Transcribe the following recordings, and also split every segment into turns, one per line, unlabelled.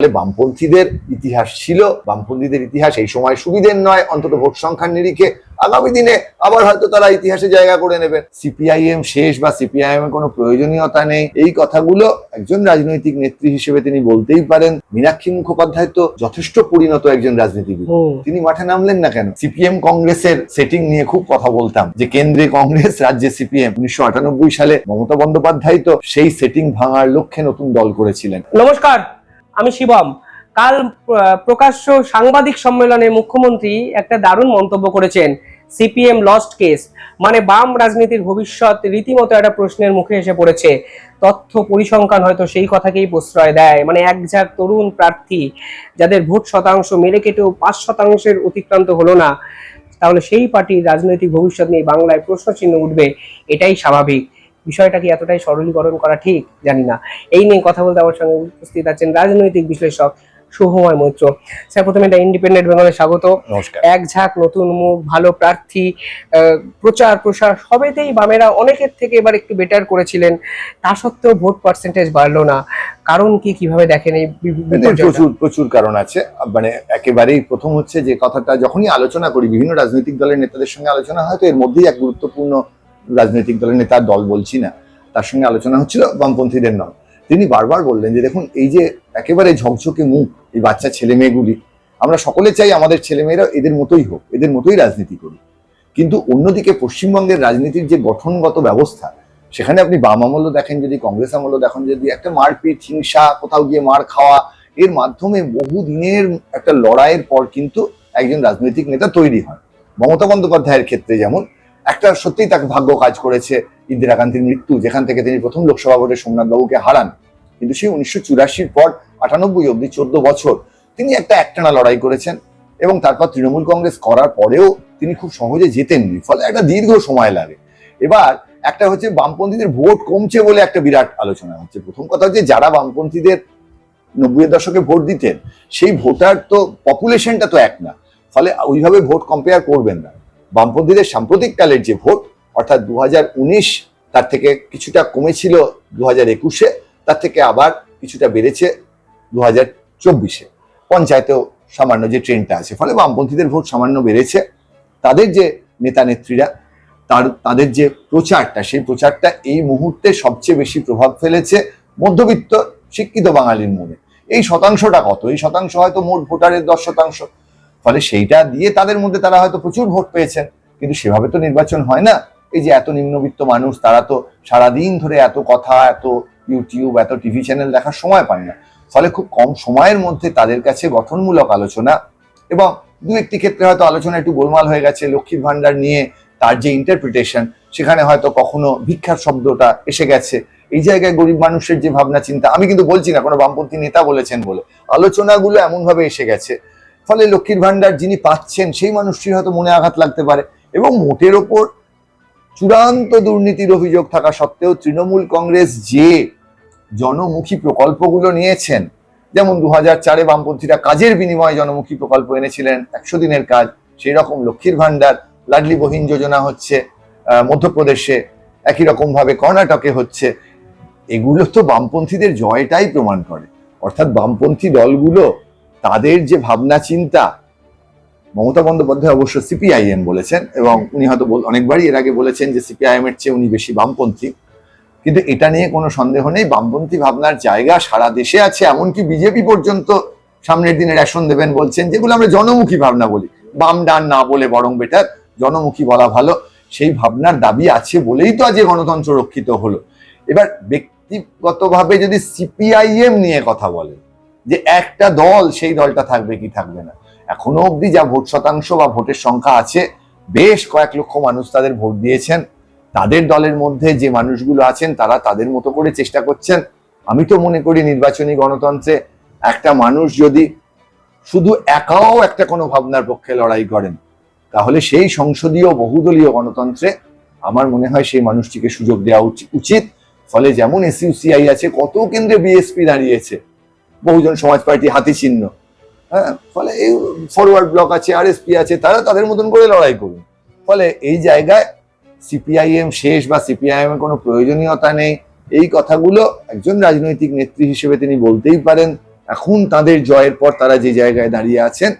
ফলে বামপন্থীদের ইতিহাস ছিল বামপন্থীদের ইতিহাস এই সময় সুবিধের নয় অন্তত ভোট সংখ্যার নিরিখে। আগামী দিনে আবার হয়তো তারা ইতিহাসে জায়গা করে নেবেন সিপিআইএম শেষ বা সিপিআইএম এর কোনো প্রয়োজনীয়তা নেই। এই কথাগুলো একজন রাজনৈতিক নেত্রী হিসেবে তিনি বলতেই পারেন। মীনাক্ষী মুখোপাধ্যায় তো যথেষ্ট পরিণত একজন রাজনীতিবিদ। তিনি মাঠে নামলেন না কেন? সিপিএম কংগ্রেসের সেটিং নিয়ে খুব কথা বলতাম যে কেন্দ্রে কংগ্রেস রাজ্যে সিপিএম। উনিশশো আটানব্বই সালে মমতা বন্দ্যোপাধ্যায় তো সেই সেটিং ভাঙার লক্ষ্যে নতুন দল করেছিলেন।
নমস্কার। আমি শিবম। কাল প্রকাশ্য সাংবাদিক সম্মেলনে মুখ্যমন্ত্রী একটা দারুণ মন্তব্য করেছেন, সিপিএম লস্ট কেস মানে বাম রাজনীতির ভবিষ্যৎ রীতিমতো একটা প্রশ্নের মুখে এসে পড়েছে। তথ্য পরিসংখ্যান হয়তো সেই কথাকেই প্রশ্রয় দেয় মানে এক ঝাঁক তরুণ প্রার্থী যাদের ভোট শতাংশ মেরে কেটেও পাঁচ শতাংশের অতিক্রান্ত হলো না। তাহলে সেই পার্টির রাজনৈতিক ভবিষ্যৎ নিয়ে বাংলায় প্রশ্নচিহ্ন উঠবে, এটাই স্বাভাবিক। বিষয়টা কি এতটাই সরলীকরণ করা ঠিক? জানি না। এই নিয়ে কথা বলতে আমার সঙ্গে উপস্থিত আছেন রাজনৈতিক বিশ্লেষক শুভময় মৈত্র। স্যার প্রথমে এটা ইন্ডিপেন্ডেন্ট বেঙ্গলে স্বাগত। এক ঝাঁক নতুন মুখ ভালো প্রার্থী প্রচার প্রসার সবেতেই বামেরা অনেকের থেকে এবার একটু বেটার করেছিলেন। তা সত্ত্বেও ভোট পার্সেন্টেজ বাড়লো না। কারণ কি কীভাবে দেখেন এই?
প্রচুর প্রচুর কারণ আছে। মানে একেবারেই প্রথম হচ্ছে যে কথাটা যখনই আলোচনা করি বিভিন্ন রাজনৈতিক দলের নেতাদের সঙ্গে আলোচনা হয় তো এর মধ্যেই এক গুরুত্বপূর্ণ রাজনৈতিক দলের নেতার দল বলছি না, তার সঙ্গে আলোচনা হচ্ছিল বামপন্থীদের নাম। তিনি বারবার বললেন যে, দেখুন, এই যে একেবারে ঝকঝকে মুখ, এই বাচ্চা ছেলে মেয়েগুলি, আমরা সকলে চাই আমাদের ছেলেমেয়েরা এদের মতোই হোক, এদের মতোই রাজনীতি করুক। কিন্তু অন্যদিকে পশ্চিমবঙ্গের রাজনীতির যে গঠনগত ব্যবস্থা, সেখানে আপনি বাম আমলও দেখেন, যদি কংগ্রেস আমলও দেখেন, যদি একটা মারপিট, হিংসা, কোথাও গিয়ে মার খাওয়া, এর মাধ্যমে বহু দিনের একটা লড়াইয়ের পর কিন্তু একজন রাজনৈতিক নেতা তৈরি হয়। মমতা বন্দ্যোপাধ্যায়ের ক্ষেত্রে যেমন একটা সত্যিই তাকে ভাগ্য কাজ করেছে ইন্দিরা গান্ধীর মৃত্যু, যেখান থেকে তিনি প্রথম লোকসভা ভোটে সোমনাথ বাবুকে হারান। কিন্তু সেই উনিশশো চুরাশির পর, আটানব্বই অব্দি চোদ্দ বছর, তিনি একটা একটানা লড়াই করেছেন এবং তারপর তৃণমূল কংগ্রেস করার পরেও তিনি খুব সহজে জেতেননি, ফলে একটা দীর্ঘ সময় লাগে। এবার একটা হচ্ছে বামপন্থীদের ভোট কমছে বলে একটা বিরাট আলোচনা হচ্ছে। প্রথম কথা হচ্ছে যারা বামপন্থীদের নব্বইয়ের দশকে ভোট দিতেন, সেই ভোটার তো পপুলেশনটা তো এক না, ফলে ওইভাবে ভোট কম্পেয়ার করবেন না। বামপন্থীদের সাম্প্রতিককালের যে ভোট, অর্থাৎ দুহাজার উনিশ, তার থেকে কিছুটা কমেছিল দু হাজার একুশে, তার থেকে আবার কিছুটা বেড়েছে দু হাজার চব্বিশে। পঞ্চায়েতেও সামান্য যে ট্রেনটা আছে, ফলে বামপন্থীদের ভোট সামান্য বেড়েছে। তাদের যে নেতা নেত্রীরা তার, তাদের যে প্রচারটা, সেই প্রচারটা এই মুহূর্তে সবচেয়ে বেশি প্রভাব ফেলেছে মধ্যবিত্ত শিক্ষিত বাঙালির মনে। এই শতাংশটা কত? এই শতাংশ হয়তো মোট ভোটারের দশ শতাংশ। ফলে সেইটা দিয়ে তাদের মধ্যে তারা হয়তো প্রচুর ভোট পেয়েছেন। কিন্তু সেভাবে তো নির্বাচন হয় না। এই যে এত নিম্নবিত্ত মানুষ, তারা তো সারাদিন ধরে এত কথা, এত ইউটিউব এত টিভি চ্যানেল দেখার সময় পায় না। ফলে খুব কম সময়ের মধ্যে তাদের কাছে গঠনমূলক আলোচনা এবং দু একটি ক্ষেত্রে হয়তো আলোচনা একটু গোলমাল হয়ে গেছে লক্ষ্মীর ভান্ডার নিয়ে তার যে ইন্টারপ্রিটেশন সেখানে হয়তো কখনো ভিক্ষার শব্দটা এসে গেছে। এই জায়গায় গরিব মানুষের যে ভাবনা চিন্তা আমি কিন্তু বলছি না, কোনো বামপন্থী নেতা বলেছেন বলে। আলোচনাগুলো এমনভাবে এসে গেছে ফলে লক্ষ্মীর ভান্ডার যিনি পাচ্ছেন, সেই মানুষটির হয়তো মনে আঘাত লাগতে পারে। এবং মোটের ওপর চূড়ান্ত দুর্নীতির অভিযোগ থাকা সত্ত্বেও তৃণমূল কংগ্রেস যে জনমুখী প্রকল্পগুলো নিয়েছেন, যেমন দু হাজার চারে বামপন্থীরা কাজের বিনিময়ে জনমুখী প্রকল্প এনেছিলেন, একশো দিনের কাজ, সেই রকম লক্ষ্মীর ভান্ডার লাডলি বহিন যোজনা হচ্ছে মধ্যপ্রদেশে, একই রকম ভাবে কর্ণাটকে হচ্ছে। এগুলো তো বামপন্থীদের জয়টাই প্রমাণ করে। অর্থাৎ বামপন্থী দলগুলো তাদের যে ভাবনা চিন্তা, মমতা বন্দ্যোপাধ্যায় অবশ্য সিপিআইএম বলেছেন এবং উনি হয়তো অনেকবারই এর আগে বলেছেন যে সিপিআইএম এর চেয়ে উনি বেশি বামপন্থী। কিন্তু এটা নিয়ে কোনো সন্দেহ নেই, বামপন্থী ভাবনার জায়গা সারা দেশে আছে, এমনকি বিজেপি পর্যন্ত সামনের দিনে রেশন দেবেন বলছেন, যেগুলো আমরা জনমুখী ভাবনা বলি। বাম ডান না বলে বরং বেটার, জনমুখী বলা ভালো, সেই ভাবনার দাবি আছে বলেই তো আজ গণতন্ত্র রক্ষিত হলো। এবার ব্যক্তিগতভাবে যদি সিপিআইএম নিয়ে কথা বলেন যে একটা দল সেই দলটা থাকবে কি থাকবে না। এখনও অবধি যা ভোট শতাংশ বা ভোটের সংখ্যা আছে, বেশ কয়েক লক্ষ মানুষ তাদের ভোট দিয়েছেন। তাদের দলের মধ্যে যে মানুষগুলো আছেন, তারা তাদের মতো করে চেষ্টা করছেন। আমি তো মনে করি নির্বাচনী গণতন্ত্রে একটা মানুষ যদি শুধু একাও একটা কোনো ভাবনার পক্ষে লড়াই করেন, তাহলে সেই সংসদীয় বহুদলীয় গণতন্ত্রে আমার মনে হয় সেই মানুষটিকে সুযোগ দেওয়া উচি- উচিত। ফলে যেমন এসইউসিআই আছে, কত কেন্দ্রে বিএসপি দাঁড়িয়েছে বহুজন সমাজ পার্টি হাতি চিহ্ন। হ্যাঁ ফলে এই ফরওয়ার্ড ব্লক আছে আরএসপি আছে, তারা তাদের মতন করে লড়াই করুন। ফলে এই জায়গায় সিপিআইএম শেষ বা সিপিআইএম এর কোনো প্রয়োজনীয়তা নেই। এই কথাগুলো একজন রাজনৈতিক নেত্রী হিসেবে তিনি বলতেই পারেন। এখন তাদের জয়ের পর তারা যে জায়গায় দাঁড়িয়ে আছেন,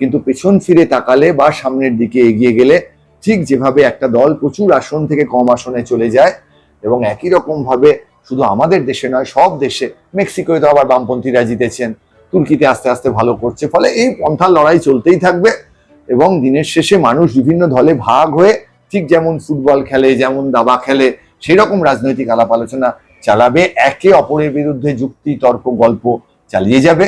কিন্তু পেছন ফিরে তাকালে বা সামনের দিকে এগিয়ে গেলে ঠিক যেভাবে একটা দল প্রচুর আসন থেকে কম আসনে চলে যায় এবং একই রকম ভাবে শুধু আমাদের দেশে নয়, সব দেশে মেক্সিকোয় তো আবার বামপন্থীরা জিতেছেন, তুর্কিতে আস্তে আস্তে ভালো করছে, ফলে এই পন্থার লড়াই চলতেই থাকবে এবং দিনের শেষে মানুষ বিভিন্ন দলে ভাগ হয়ে ঠিক যেমন ফুটবল খেলে, যেমন দাবা খেলে সেই রকম রাজনৈতিক আলাপ আলোচনা চালাবে, একে অপরের বিরুদ্ধে যুক্তি, তর্ক, গল্প চালিয়ে যাবে,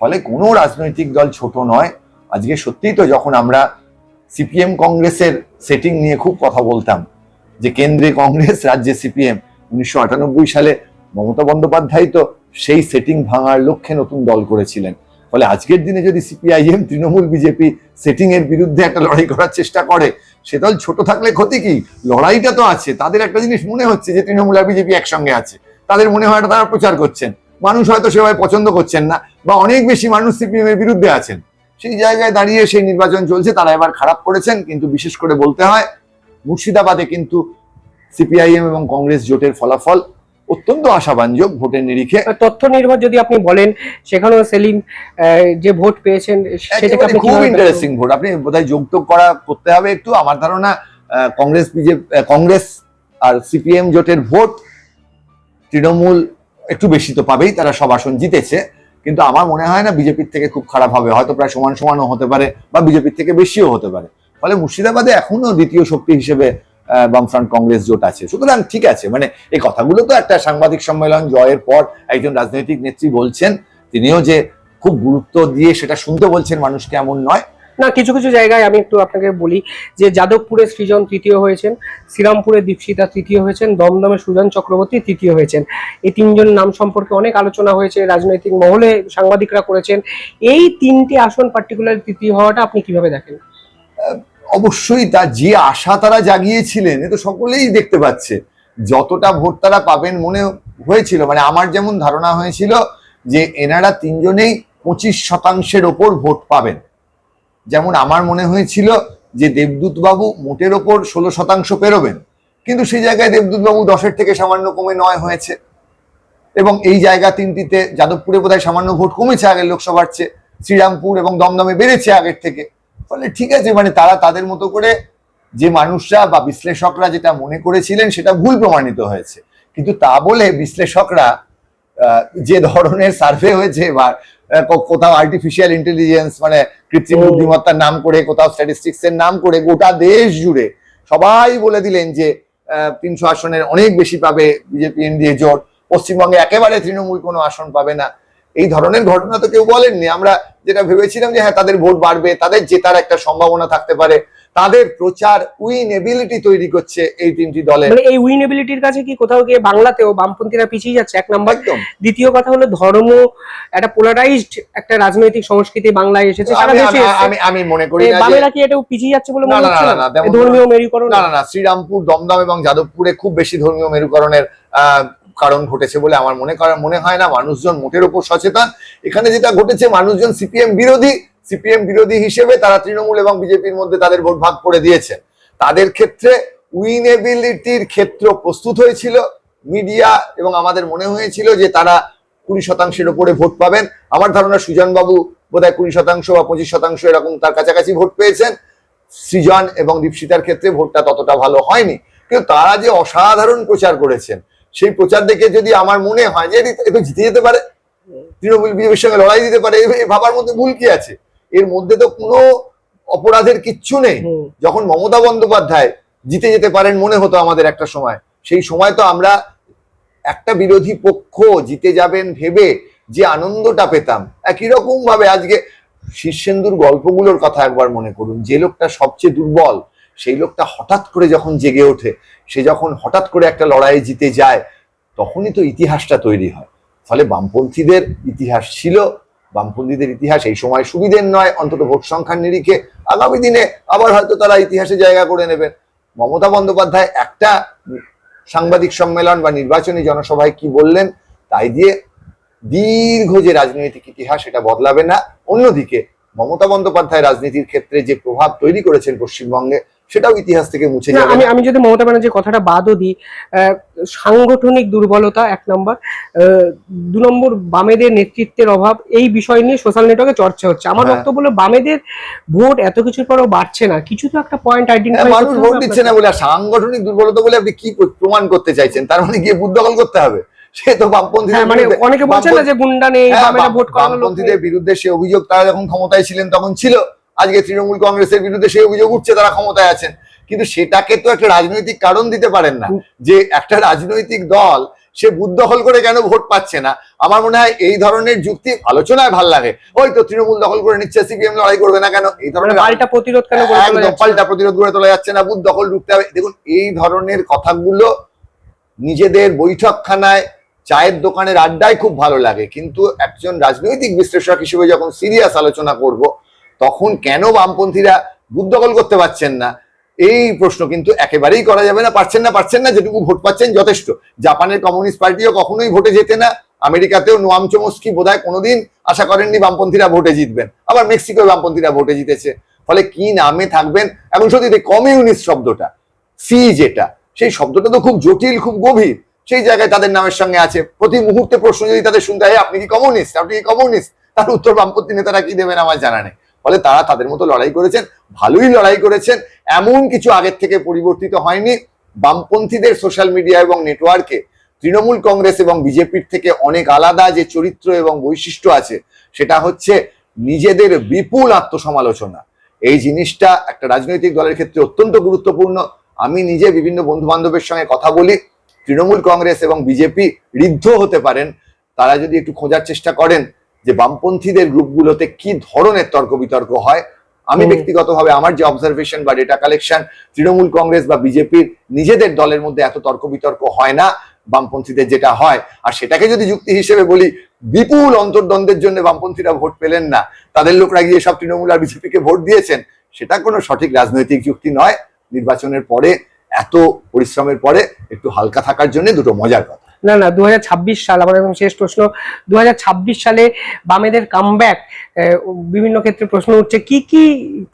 ফলে কোনো রাজনৈতিক দল ছোট নয়। আজকে সত্যিই তো যখন আমরা সিপিএম কংগ্রেসের সেটিং নিয়ে খুব কথা বলতাম যে কেন্দ্রে কংগ্রেস, রাজ্যে সিপিএম উনিশশো আটানব্বই সালে মমতা বন্দ্যোপাধ্যায় তো সেই সেটিং ভাঙার লক্ষ্যে নতুন দল করেছিলেন। ফলে আজকের দিনে যদি সিপিআইএম, তৃণমূল, বিজেপি সেটিং এর বিরুদ্ধে একটা লড়াই করার চেষ্টা করে, সে দল ছোট থাকলে ক্ষতি কি? লড়াইটা তো আছে। তাদের একটা জিনিস মনে হচ্ছে যে তৃণমূল আর বিজেপি একসঙ্গে আছে। তাদের মনে হয় তারা প্রচার করছেন। মানুষ হয়তো সেভাবে পছন্দ করছেন না বা অনেক বেশি মানুষ সিপিএম এর বিরুদ্ধে আছেন। সেই জায়গায় দাঁড়িয়ে সেই নির্বাচন চলছে, তারা এবার খারাপ করেছেন। কিন্তু বিশেষ করে বলতে হয়, মুর্শিদাবাদে কিন্তু সিপিআইএম এবং কংগ্রেস জোটের ফলাফল অত্যন্ত আশাবাঞ্জক ভোটের নিরিখে।
তথ্য নির্ভর যদি আপনি বলেন সেখানেও সেলিম যে ভোট পেয়েছেন সেটাকে আপনি
খুব ইন্টারেস্টিং ভোট। আপনি বোধহয় যোগটোগ করা করতে হবে একটু। আমার ধারণা কংগ্রেস বিজেপি কংগ্রেস আর সিপিএম জোটের ভোট তৃণমূল একটু বেশি তো পাবেই তারা সব আসন জিতেছে। কিন্তু আমার মনে হয় না বিজেপির থেকে খুব খারাপ হবে। হয়তো প্রায় সমান সমানও হতে পারে বা বিজেপির থেকে বেশিও হতে পারে। ফলে মুর্শিদাবাদে এখনও দ্বিতীয় শক্তি হিসেবে বামফ্রন্ট কংগ্রেস জোট আছে। সুতরাং ঠিক আছে মানে এই কথাগুলো তো একটা সাংবাদিক সম্মেলন জয়ের পর একজন রাজনৈতিক নেত্রী বলছেন তিনিও যে খুব গুরুত্ব দিয়ে সেটা শুনতে বলছেন মানুষকে এমন নয়।
না কিছু কিছু জায়গায় আমি একটু আপনাকে বলি যে যাদবপুরে সৃজন তৃতীয় হয়েছেন শ্রীরামপুরে দীপশিতা তৃতীয় হয়েছেন দমদমে সুজন চক্রবর্তী তৃতীয় হয়েছেন। এই তিনজন নাম সম্পর্কে অনেক আলোচনা হয়েছে রাজনৈতিক মহলে সাংবাদিকরা করেছেন। এই তিনটি আসন পার্টিকুলার তৃতীয় হওয়াটা আপনি কীভাবে দেখেন?
অবশ্যই তা যে আশা তারা জাগিয়েছিলেন, এ তো সকলেই দেখতে পাচ্ছে। যতটা ভোট তারা পাবেন মনে হয়েছিল মানে আমার যেমন ধারণা হয়েছিল যে এনারা তিনজনেই পঁচিশ শতাংশের ওপর ভোট পাবেন। যেমন আমার মনে হয়েছিল যে দেবদূত বাবু মোটের ওপর ষোলো শতাংশ পেরোবেন, কিন্তু সেই জায়গায় দেবদূত বাবু দশের থেকে সামান্য কমে নয় হয়েছে। এবং এই জায়গা তিনটিতে যাদবপুরে বোধহয় সামান্য ভোট কমেছে আগের লোকসভার চেয়ে, শ্রীরামপুর এবং দমদমে বেড়েছে আগের থেকে। ফলে ঠিক আছে মানে তারা তাদের মতো করে যে মানুষরা বা বিশ্লেষকরা যেটা মনে করেছিলেন সেটা ভুল প্রমাণিত হয়েছে। কিন্তু তা বলে বিশ্লেষকরা যে ধরনের সার্ভে হয়েছে বা কোথাও আর্টিফিশিয়াল ইন্টেলিজেন্স মানে কৃত্রিম বুদ্ধিমত্তার নাম করে কোথাও স্ট্যাটিস্টিক্স এর নাম করে গোটা দেশ জুড়ে সবাই বলে দিলেন যে তিনশো আসনের অনেক বেশি পাবে বিজেপি এনডিএ জোট। পশ্চিমবঙ্গে একেবারে তৃণমূল কোনো আসন পাবে না। এই ধরনের ঘটনা তো কেউ বলেননি। আমরা যেটা ভেবেছিলাম যে হ্যাঁ তাদের ভোট বাড়বে তাদের জেতার একটা সম্ভাবনা থাকতে পারে তাদের প্রচার উইনেবিলিটি তৈরি করছে এই তিনটি দলে
মানে এই উইনেবিলিটির কাছে কি কোথাও গিয়ে বাংলাতেও বামপন্থীরা পিছিয়ে যাচ্ছে? এক নাম্বার।
একদম।
দ্বিতীয় কথা হলো ধর্ম একটা পোলারাইজড একটা রাজনৈতিক সংস্কৃতি বাংলায় এসেছে সারা
আমি-
দেশে
আমি- আমি মনে করি না
বামেরা কি এটাও পিছিয়ে যাচ্ছে বলে মনে হচ্ছে
না,
ধর্মীয় মেরুকরণ।
না না না শ্রীরামপুর দমদম এবং যাদবপুরে খুব বেশি ধর্মীয় মেরুকরণের আহ, কারণ ঘটেছে বলে আমার মনে মনে হয় না। মানুষজন মোটের উপর সচেতন। এখানে যেটা ঘটেছে, মানুষজন সিপিএম বিরোধী। সিপিএম বিরোধী হিসেবে তারা তৃণমূল এবং বিজেপির মধ্যে তাদের ভোট ভাগ করে দিয়েছে। তাদের ক্ষেত্রে উইনেবিলিটির ক্ষেত্র প্রস্তুত হয়েছিল। মিডিয়া এবং আমাদের মনে হয়েছিল যে তারা কুড়ি শতাংশের উপরে ভোট পাবেন। আমার ধারণা সুজন বাবু বোধহয় কুড়ি শতাংশ বা পঁচিশ শতাংশ এরকম তার কাছাকাছি ভোট পেয়েছেন। সৃজন এবং দীপশিতার ক্ষেত্রে ভোটটা ততটা ভালো হয়নি। কিন্তু তারা যে অসাধারণ প্রচার করেছেন সেই প্রচার দেখে যদি আমার মনে হয় যে এ তো জিতে যেতে পারে তৃণমূল বিজেপির সঙ্গে লড়াই দিতে পারে ভাবার মধ্যে ভুল কি আছে? এর মধ্যে তো কোনো অপরাধের কিচ্ছু নেই। যখন মমতা বন্দ্যোপাধ্যায় জিতে যেতে পারেন মনে হতো আমাদের একটা সময় সেই সময় তো আমরা একটা বিরোধী পক্ষ জিতে যাবেন ভেবে যে আনন্দটা পেতাম। একই রকম ভাবে আজকে শীর্ষেন্দুর গল্পগুলোর কথা একবার মনে করুন। যে লোকটা সবচেয়ে দুর্বল সেই লোকটা হঠাৎ করে যখন জেগে ওঠে, সে যখন হঠাৎ করে একটা লড়াইয়ে জিতে যায়, তখনই তো ইতিহাসটা তৈরি হয়। ফলে বামপন্থীদের ইতিহাস ছিল, বামপন্থীদের ইতিহাস এই সময় সুবিধের নয়, অন্তত ভোট সংখ্যার নিরিখে। আগামী দিনে আবার হয়তো তারা ইতিহাসে জায়গা করে নেবেন মমতা বন্দ্যোপাধ্যায় একটা সাংবাদিক সম্মেলন বা নির্বাচনী জনসভায় কি বললেন, তাই দিয়ে দীর্ঘ যে রাজনৈতিক ইতিহাস, সেটা বদলাবে না। অন্যদিকে মমতা বন্দ্যোপাধ্যায় রাজনীতির ক্ষেত্রে যে প্রভাব তৈরি করেছেন পশ্চিমবঙ্গে সেটাও ইতিহাস থেকে মুছে যাবে
আমি আমি যদি মমতা ব্যানার্জির কথাটা বাদও দিই সাংগঠনিক দুর্বলতা এক নম্বর দু নম্বর বামেদের নেতৃত্বের অভাব এই বিষয় নিয়ে সোশ্যাল নেটওয়ার্কে চর্চা হচ্ছে। আমার
হ্যাঁ।
বক্তব্য হলো বামেদের ভোট এত কিছুর পরেও বাড়ছে না। কিছু তো একটা পয়েন্ট
হ্যাঁ,
আইডেন্টিফাই
মানুষ ভোট দিচ্ছে না বলে সাংগঠনিক দুর্বলতা বলে আপনি কি প্রমাণ করতে চাইছেন? তার মানে গিয়ে বুথ দখল করতে হবে। সে তো বামপন্থী
হ্যাঁ মানে অনেকে বলছেন না যে গুন্ডা নেই
হ্যাঁ,
ভোট।
বামপন্থীদের বিরুদ্ধে সে অভিযোগ তারা যখন ক্ষমতায় ছিলেন তখন ছিল। আজকে তৃণমূল কংগ্রেসের বিরুদ্ধে সেই অভিযোগ উঠছে তারা ক্ষমতায় আছেন। কিন্তু সেটাকে তো একটা রাজনৈতিক কারণ দিতে পারেন না যে একটা রাজনৈতিক দল সে বুথ দখল করে কেন ভোট পাচ্ছে না? আমার মনে হয় এই ধরনের যুক্তি আলোচনায় ভালো লাগে। ওই তো তৃণমূল দখল করে নিচ্ছে সিপিএম লড়াই করবে না কেন? এই
মানে
ধরনের
পাল্টা প্রতিরোধ কেন?
পাল্টা প্রতিরোধ গড়ে তোলা যাচ্ছে না বুথ দখল ঢুকতে হবে। দেখুন এই ধরনের কথাগুলো নিজেদের বৈঠকখানায় চায়ের দোকানের আড্ডায় খুব ভালো লাগে। কিন্তু একজন রাজনৈতিক বিশ্লেষক হিসেবে যখন সিরিয়াস আলোচনা করব, তখন কেন বামপন্থীরা দখল করতে পারছেন না? এই প্রশ্ন কিন্তু একেবারেই করা যাবে না। পারছেন না পারছেন না, যেটুকু ভোট পাচ্ছেন যথেষ্ট। জাপানের কমিউনিস্ট পার্টিও কখনোই ভোটে যেতে না। আমেরিকাতেও নোয়াম চমস্কি বোধহয় কোনোদিন আশা করেননি বামপন্থীরা ভোটে জিতবেন। আবার মেক্সিকোয় বামপন্থীরা ভোটে জিতেছে। ফলে কি নামে থাকবেন? এবং সত্যি, কমিউনিস্ট শব্দটা, সি যেটা, সেই শব্দটা তো খুব জটিল, খুব গভীর। সেই জায়গায় তাদের নামের সঙ্গে আছে। প্রতি মুহূর্তে প্রশ্ন যদি তাদের শুনতে হয়, আপনি কি কমিউনিস্ট? আপনি কি কমিউনিস্ট? তার উত্তর বামপন্থী নেতারা কি দেবেন আমার জানা নেই। ফলে তারা তাদের মতো লড়াই করেছেন, ভালোই লড়াই করেছেন। এমন কিছু আগের থেকে পরিবর্তিত হয়নি। বামপন্থীদের সোশ্যাল মিডিয়া এবং নেটওয়ার্কে তৃণমূল কংগ্রেস এবং বিজেপির থেকে অনেক আলাদা যে চরিত্র এবং বৈশিষ্ট্য আছে, সেটা হচ্ছে নিজেদের বিপুল আত্মসমালোচনা। এই জিনিসটা একটা রাজনৈতিক দলের ক্ষেত্রে অত্যন্ত গুরুত্বপূর্ণ। আমি নিজে বিভিন্ন বন্ধু বান্ধবের সঙ্গে কথা বলি। তৃণমূল কংগ্রেস এবং বিজেপি ঋদ্ধ হতে পারেন তারা যদি একটু খোঁজার চেষ্টা করেন যে বামপন্থীদের গ্রুপগুলোতে কি ধরনের তর্ক বিতর্ক হয় আমি। ব্যক্তিগতভাবে আমার যে অবজারভেশন বা ডেটা কালেকশন তৃণমূল কংগ্রেস বা বিজেপির নিজেদের দলের মধ্যে এত তর্ক বিতর্ক হয় না বামপন্থীদের যেটা হয়। আর সেটাকে যদি যুক্তি হিসেবে বলি বিপুল অন্তর্দ্বন্দ্বের জন্য বামপন্থীরা ভোট পেলেন না। তাদের লোকরা গিয়ে সব তৃণমূল আর বিজেপিকে ভোট দিয়েছেন। সেটা কোনো সঠিক রাজনৈতিক যুক্তি নয়। নির্বাচনের পরে এত পরিশ্রমের পরে একটু হালকা থাকার জন্য দুটো মজার কথা।
না না দু হাজার ছাব্বিশ সাল আমার একদম শেষ প্রশ্ন। দু হাজার ছাব্বিশ সালে বামেদের কামব্যাক বিভিন্ন ক্ষেত্রে প্রশ্ন উঠছে কি কি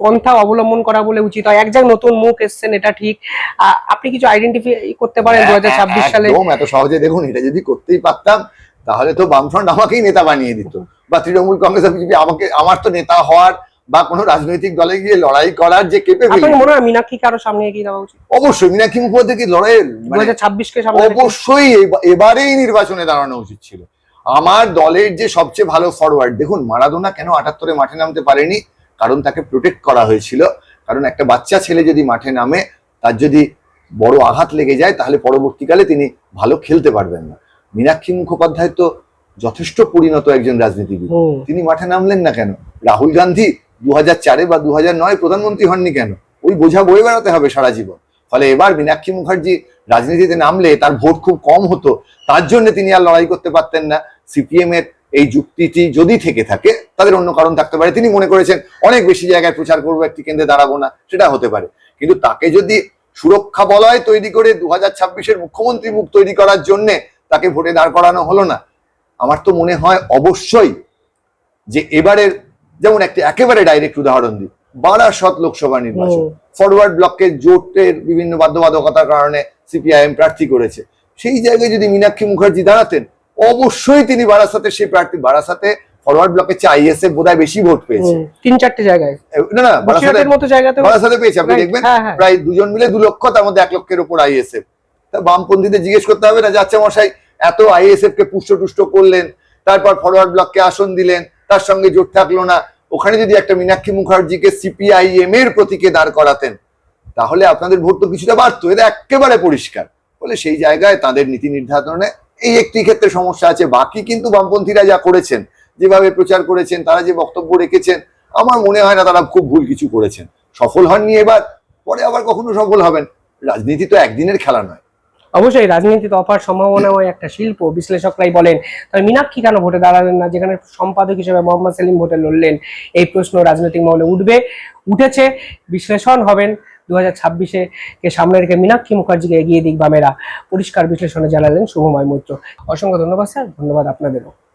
পন্থা অবলম্বন করা বলে উচিত হয়? এক জায়গায় নতুন মুখ এসছেন এটা ঠিক। আপনি কিছু আইডেন্টিফাই করতে পারেন দু হাজার ছাব্বিশ সালে?
একদম এত সহজে দেখুন এটা যদি করতেই পারতাম তাহলে তো বামফ্রন্ট আমাকেই নেতা বানিয়ে দিত। বা তৃণমূল কংগ্রেস বিজেপি আমাকে আমার তো নেতা হওয়ার বা কোনো রাজনৈতিক দলে গিয়ে লড়াই করার যে
মনে হয় মীনাক্ষীকে আরও সামনে এগিয়ে দেওয়া উচিত?
অবশ্যই মীনাক্ষী মুখোপাধ্যায় কি লড়াইয়ের মানে
কে সামনে
অবশ্যই এবারেই নির্বাচনে দাঁড়ানো উচিত ছিল। আমার দলের যে সবচেয়ে ভালো ফরওয়ার্ড দেখুন মারাদোনা কেন আটাত্তরে মাঠে নামতে পারেনি? কারণ তাকে প্রোটেক্ট করা হয়েছিল। কারণ একটা বাচ্চা ছেলে যদি মাঠে নামে তার যদি বড় আঘাত লেগে যায় তাহলে পরবর্তীকালে তিনি ভালো খেলতে পারবেন না। মীনাক্ষী মুখোপাধ্যায় তো যথেষ্ট পরিণত একজন রাজনীতিবিদ। তিনি মাঠে নামলেন না কেন? রাহুল গান্ধী দু হাজার চারে বা দু হাজার নয় প্রধানমন্ত্রী হননি কেন? ওই বোঝা বয়ে বেড়াতে হবে সারা জীবন। ফলে এবার মীনাক্ষী মুখার্জি রাজনীতিতে নামলে তার ভোট খুব কম হতো, তার জন্য তিনি আর লড়াই করতে পারতেন না। সিপিএম এর এই যুক্তিটি যদি থেকে থাকে, তাদের অন্য কারণ থাকতে পারে। তিনি মনে করেছেন, অনেক বেশি জায়গায় প্রচার করব, একটি কেন্দ্রে দাঁড়াবো না, সেটা হতে পারে। কিন্তু তাকে যদি সুরক্ষা বলয় তৈরি করে দু হাজার ছাব্বিশের মুখ্যমন্ত্রী মুখ তৈরি করার জন্যে তাকে ভোটে দাঁড় করানো হলো না, আমার তো মনে হয় অবশ্যই যে এবারের যেমন একটি একেবারে ডাইরেক্ট উদাহরণ দিই বারাসত লোকসভা নির্বাচন। ফরওয়ার্ড ব্লকের জোটের বিভিন্ন বাধ্যবাধকতার কারণে সিপিআইএম প্রার্থী করেছে। সেই জায়গায় যদি মীনাক্ষী মুখার্জি দাঁড়াতেন অবশ্যই তিনি বারাসাতে সেই প্রার্থী। বারাসাতে ফরওয়ার্ড ব্লকের চেয়ে আইএসএফ বোধহয় বেশি ভোট পেয়েছে।
তিন চারটে জায়গায়।
না না বারাসাতে
বসিরহাটের মতো জায়গাতে
বারাসাতে পেয়েছে আপনি দেখবেন
হ্যাঁ হ্যাঁ।
প্রায় দুজন মিলে দু লক্ষ তার মধ্যে এক লক্ষের উপর আইএসএফ তা বামপন্থীদের জিজ্ঞেস করতে হবে না যাচ্ছে মশাই এত আইএসএফ কে পুষ্ট টুষ্ট করলেন তারপর ফরওয়ার্ড ব্লককে আসন দিলেন তার সঙ্গে জোট থাকল না। ওখানে যদি একটা মীনাক্ষী মুখার্জিকে সিপিআইএম এর প্রতীকে দাঁড় করাতেন, তাহলে আপনাদের ভোট তো কিছুটা বাড়তো। এটা একেবারে পরিষ্কার। বলে সেই জায়গায় তাদের নীতি নির্ধারণে এই একটি ক্ষেত্রে সমস্যা আছে। বাকি কিন্তু বামপন্থীরা যা করেছেন, যেভাবে প্রচার করেছেন, তারা যে বক্তব্য রেখেছেন, আমার মনে হয় না তারা খুব ভুল কিছু করেছেন। সফল হননি এবার, পরে আবার কখনো সফল হবেন। রাজনীতি তো একদিনের খেলা নয়।
অবশ্যই রাজনীতিতে অপার সম্ভাবনাময় একটা শিল্প বিশ্লেষকরাই বলেন। তবে মীনাক্ষী কেন ভোটে দাঁড়ালেন না? যেখানে সম্পাদক হিসেবে মোহাম্মদ সেলিম ভোটে লড়লেন, এই প্রশ্ন রাজনৈতিক মহলে উঠবে, উঠেছে, বিশ্লেষণ হবেন দু হাজার ছাব্বিশে কে সামনে রেখে মিনাক্ষী মুখার্জিকে এগিয়ে দিক বামেরা। পরিষ্কার বিশ্লেষণে জানালেন শুভময় মৈত্র। অসংখ্য ধন্যবাদ স্যার, ধন্যবাদ আপনাদেরও।